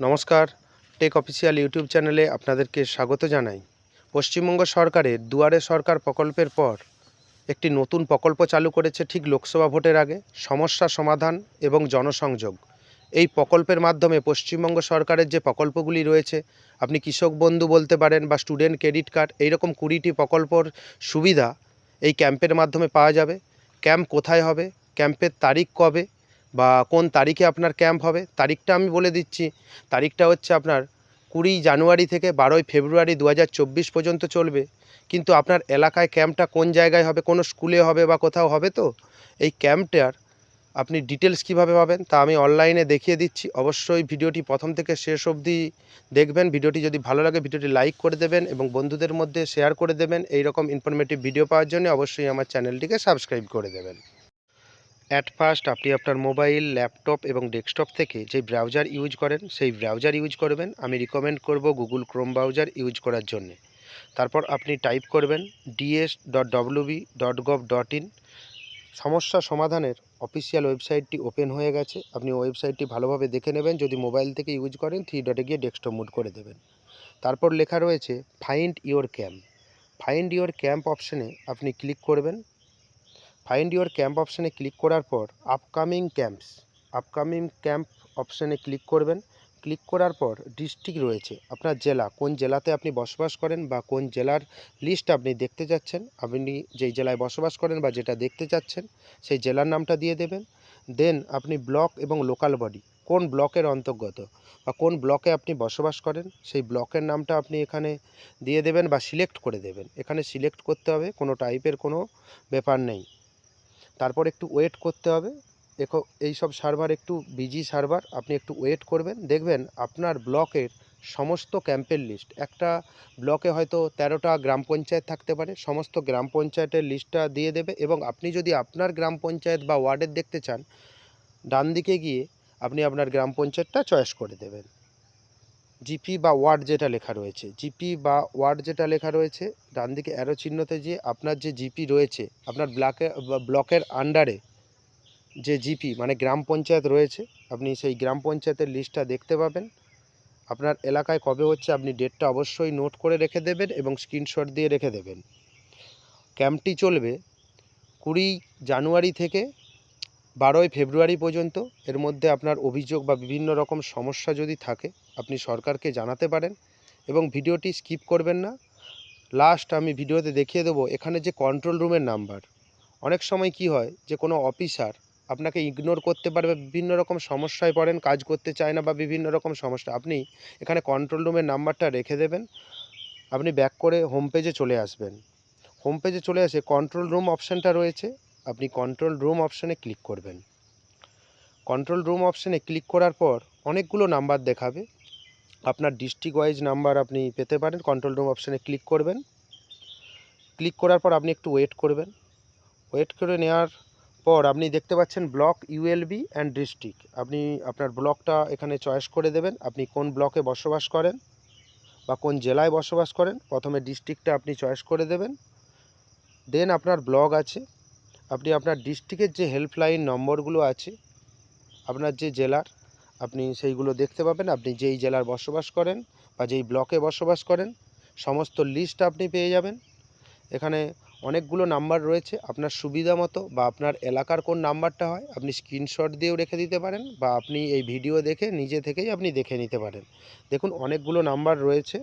নমস্কার। Take official YouTube চ্যানেলে আপনাদেরকে স্বাগত জানাই। পশ্চিমবঙ্গ সরকারের দুয়ারে সরকার প্রকল্পের পর একটি নতুন প্রকল্প চালু করেছে ঠিক লোকসভা ভোটের আগে, সমস্যা সমাধান এবং জনসংযোগ। এই প্রকল্পের মাধ্যমে পশ্চিমবঙ্গ সরকারের যে প্রকল্পগুলি রয়েছে, আপনি কৃষক বন্ধু বলতে পারেন বা স্টুডেন্ট ক্রেডিট কার্ড, এইরকম কুড়িটি প্রকল্পর সুবিধা এই ক্যাম্পের মাধ্যমে পাওয়া যাবে। ক্যাম্প কোথায় হবে? ক্যাম্পের তারিখ কবে? বা কোন তারিখে আপনার ক্যাম্প হবে, তারিখটা আমি বলে দিচ্ছি। তারিখটা হচ্ছে আপনার কুড়ি জানুয়ারি থেকে বারোই ফেব্রুয়ারি দু হাজার চব্বিশ পর্যন্ত চলবে। কিন্তু আপনার এলাকায় ক্যাম্পটা কোন জায়গায় হবে, কোনো স্কুলে হবে বা কোথাও হবে তো, এই ক্যাম্পটার আপনি ডিটেলস কীভাবে পাবেন তা আমি অনলাইনে দেখিয়ে দিচ্ছি। অবশ্যই ভিডিওটি প্রথম থেকে শেষ অবধি দেখবেন। ভিডিওটি যদি ভালো লাগে, ভিডিওটি লাইক করে দেবেন এবং বন্ধুদের মধ্যে শেয়ার করে দেবেন। এই রকম ইনফরমেটিভ ভিডিও পাওয়ার জন্য অবশ্যই আমার চ্যানেলটিকে সাবস্ক্রাইব করে দেবেন। অ্যাট ফার্স্ট আপনি আপনার মোবাইল ল্যাপটপ এবং ডেস্কটপ থেকে যে ব্রাউজার ইউজ করেন, সেই ব্রাউজার ইউজ করবেন। আমি রিকমেন্ড করব গুগল ক্রোম ব্রাউজার ইউজ করার জন্য। তারপর আপনি টাইপ করবেন DS dot dot gov dot in সমস্যা সমাধানের অফিসিয়াল ওয়েবসাইটটি ওপেন হয়ে গেছে। আপনি ওয়েবসাইটটি ভালোভাবে দেখে নেবেন। যদি মোবাইল থেকে ইউজ করেন থ্রি ডটে গিয়ে ডেস্কটপ মুড করে দেবেন। তারপর লেখা রয়েছে find your camp find your camp অপশানে আপনি ক্লিক করবেন। ফাইন্ড ইওর ক্যাম্প অপশানে ক্লিক করার পর আপকামিং ক্যাম্পস আপকামিং ক্যাম্প অপশানে ক্লিক করবেন। ক্লিক করার পর ডিস্ট্রিক্ট রয়েছে। আপনার জেলা, কোন জেলাতে আপনি বসবাস করেন বা কোন জেলার লিস্ট আপনি দেখতে যাচ্ছেন, আপনি যেই জেলায় বসবাস করেন বা যেটা দেখতে চাচ্ছেন সেই জেলার নামটা দিয়ে দেবেন। দেন আপনি ব্লক এবং লোকাল বডি কোন ব্লকের অন্তর্গত বা কোন ব্লকে আপনি বসবাস করেন, সেই ব্লকের নামটা আপনি এখানে দিয়ে দেবেন বা সিলেক্ট করে দেবেন। এখানে সিলেক্ট করতে হবে, কোনো টাইপের কোনো ব্যাপার নেই। তারপর একটু ওয়েট করতে হবে। দেখো এই সব সার্ভার একটু বিজি সার্ভার আপনি একটু ওয়েট করবেন। দেখবেন আপনার ব্লকের সমস্ত ক্যাম্পের লিস্ট একটা ব্লকে হয়তো তেরোটা গ্রাম পঞ্চায়েত থাকতে পারে, সমস্ত গ্রাম পঞ্চায়েতের লিস্টটা দিয়ে দেবে এবং আপনি যদি আপনার গ্রাম পঞ্চায়েত বা ওয়ার্ডের দেখতে চান ডান দিকে গিয়ে আপনি আপনার গ্রাম পঞ্চায়েতটা চয়েস করে দেবেন। জিপি বা ওয়ার্ড যেটা লেখা রয়েছে। জিপি বা ওয়ার্ড যেটা লেখা রয়েছে, ডান দিকে অ্যারো চিহ্নতে যে আপনার যে জিপি রয়েছে, আপনার ব্লকে ব্লকের আন্ডারে যে জিপি মানে গ্রাম পঞ্চায়েত রয়েছে, আপনি সেই গ্রাম পঞ্চায়েতের লিস্টটা দেখতে পাবেন। আপনার এলাকায় কবে হচ্ছে আপনি ডেটটা অবশ্যই নোট করে রেখে দেবেন এবং স্ক্রিনশট দিয়ে রেখে দেবেন। ক্যাম্পটি চলবে কুড়ি জানুয়ারি থেকে বারোই ফেব্রুয়ারি পর্যন্ত এর মধ্যে আপনার অভিযোগ বা বিভিন্ন রকম সমস্যা যদি থাকে, আপনি সরকারকে জানাতে পারেন এবং ভিডিওটি স্কিপ করবেন না। লাস্ট আমি ভিডিওতে দেখিয়ে দেবো এখানে যে কন্ট্রোল রুমের নাম্বার। অনেক সময় কি হয় যে কোনো অফিসার আপনাকে ইগনোর করতে পারবে বিভিন্ন রকম সমস্যায় পড়েন, কাজ করতে চায় না বা বিভিন্ন রকম সমস্যা, আপনি এখানে কন্ট্রোল রুমের নাম্বারটা রেখে দেবেন। আপনি ব্যাক করে হোম পেজে চলে আসবেন। হোম পেজে চলে আসে কন্ট্রোল রুম অপশানটা রয়েছে। আপনি কন্ট্রোল রুম অপশানে ক্লিক করবেন। কন্ট্রোল রুম অপশানে ক্লিক করার পর অনেকগুলো নাম্বার দেখাবে। আপনার ডিস্ট্রিক্ট ওয়াইজ নাম্বার আপনি পেতে পারেন কন্ট্রোল রুম অপশানে ক্লিক করবেন। ক্লিক করার পর আপনি একটু ওয়েট করবেন। ওয়েট করে নেওয়ার পর আপনি দেখতে পাচ্ছেন ব্লক ইউএলবি অ্যান্ড ডিস্ট্রিক্ট আপনি আপনার ব্লকটা এখানে চয়েস করে দেবেন, আপনি কোন ব্লকে বসবাস করেন বা কোন জেলায় বসবাস করেন, প্রথমে ডিস্ট্রিক্টটা আপনি চয়েস করে দেবেন। দেন আপনার ব্লক আছে। আপনি আপনার ডিস্ট্রিক্টের যে হেল্পলাইন নম্বরগুলো আছে, আপনার যে জেলার, আপনি সেইগুলো দেখতে পাবেন। আপনি যেই জেলার বসবাস করেন বা যেই ব্লকে বসবাস করেন, সমস্ত লিস্ট আপনি পেয়ে যাবেন। এখানে অনেকগুলো নাম্বার রয়েছে। আপনার সুবিধা মতো বা আপনার এলাকার কোন নাম্বারটা হয়, আপনি স্ক্রিনশট দিয়েও রেখে দিতে পারেন বা আপনি এই ভিডিও দেখে নিজে থেকেই আপনি দেখে নিতে পারেন। দেখুন, অনেকগুলো নাম্বার রয়েছে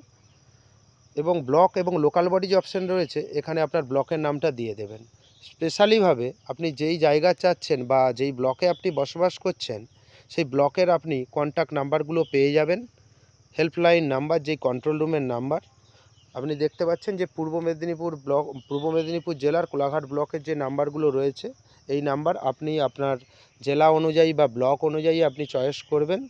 এবং ব্লক এবং লোকাল বডি যে অপশান রয়েছে, এখানে আপনার ব্লকের নামটা দিয়ে দেবেন। স্পেশালিভাবে আপনি যেই জায়গা চাচ্ছেন বা যেই ব্লকে আপনি বসবাস করছেন, সেই ব্লকের আপনি কন্ট্যাক্ট নাম্বারগুলো পেয়ে যাবেন। হেল্পলাইন নাম্বার যেই কন্ট্রোল রুমের নাম্বার আপনি দেখতে পাচ্ছেন যে পূর্ব মেদিনীপুর ব্লক পূর্ব মেদিনীপুর জেলার কোলাঘাট ব্লকের যে নাম্বারগুলো রয়েছে, এই নাম্বার আপনি আপনার জেলা অনুযায়ী বা ব্লক অনুযায়ী আপনি চয়েস করবেন।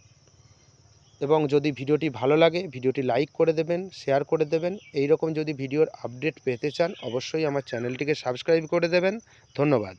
এবং যদি ভিডিওটি ভালো লাগে, ভিডিওটি লাইক করে দেবেন শেয়ার করে দেবেন। এই রকম যদি ভিডিওর আপডেট পেতে চান, অবশ্যই আমার চ্যানেলটিকে সাবস্ক্রাইব করে দেবেন। ধন্যবাদ।